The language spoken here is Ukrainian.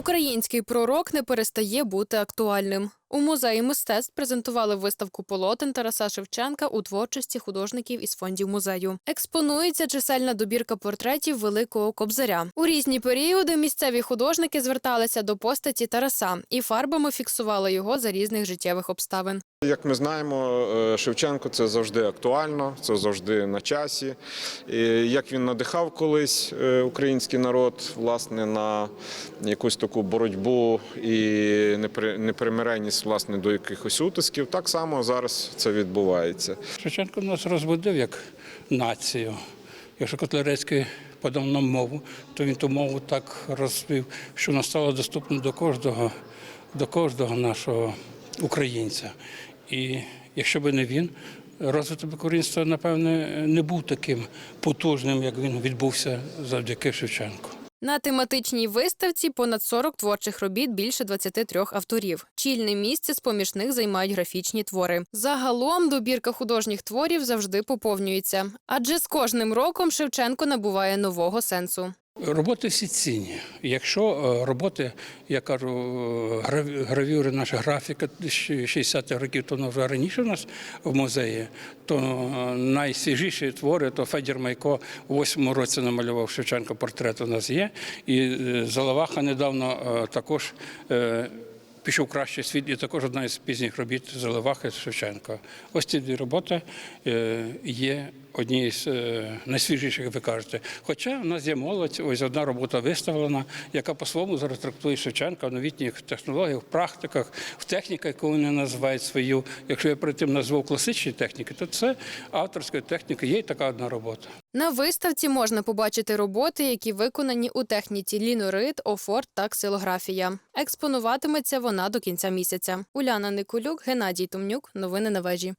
Український пророк не перестає бути актуальним. У музеї мистецтв презентували виставку полотен Тараса Шевченка у творчості художників із фондів музею. Експонується чисельна добірка портретів Великого Кобзаря. У різні періоди місцеві художники зверталися до постаті Тараса і фарбами фіксували його за різних життєвих обставин. Як ми знаємо, е, Шевченко це завжди актуально, це завжди на часі. Як він надихав колись е, український народ власне на якусь таку боротьбу і непри- власне до якихось утисків, так само зараз це відбувається. Шевченко нас розбудив як націю. Якщо Котляревський подав нам мову, то він ту мову так розвив, що вона стала доступна до кожного, до кожного нашого українця. І якщо б не він, розвиток українства, напевне, не був таким потужним, як він відбувся завдяки Шевченку. На тематичній виставці понад 40 творчих робіт більше 23 авторів. Чільне місце з поміж них займають графічні твори. Загалом добірка художніх творів завжди поповнюється, адже з кожним роком Шевченко набуває нового сенсу. Роботи всі цінні. Якщо е, роботи, я кажу, е, грав- гравюри, наша графіка 60-х років, то вже раніше у нас в музеї, то е, найсвіжіші твори, то Федір Майко у 8-му році намалював Шевченко портрет у нас є. І е, Залаваха недавно е, також. Пішов кращий світ, і також одна із пізніх робіт Заливахи Шевченка. Ось ці дві роботи е, є однією з е, найсвіжіших, як ви кажете. Хоча в нас є молодь, ось одна робота виставлена, яка по-своєму зараз трактує Шевченка в новітніх технологіях, в практиках, в техніках, яку вони називають свою. Якщо я перед тим назвав класичні техніки, то це авторська техніка, є й така одна робота. На виставці можна побачити роботи, які виконані у техніці лінорит, офорт та ксилографія. Експонуватиметься вона до кінця місяця. Уляна Никулюк, Геннадій Томнюк. Новини на вежі.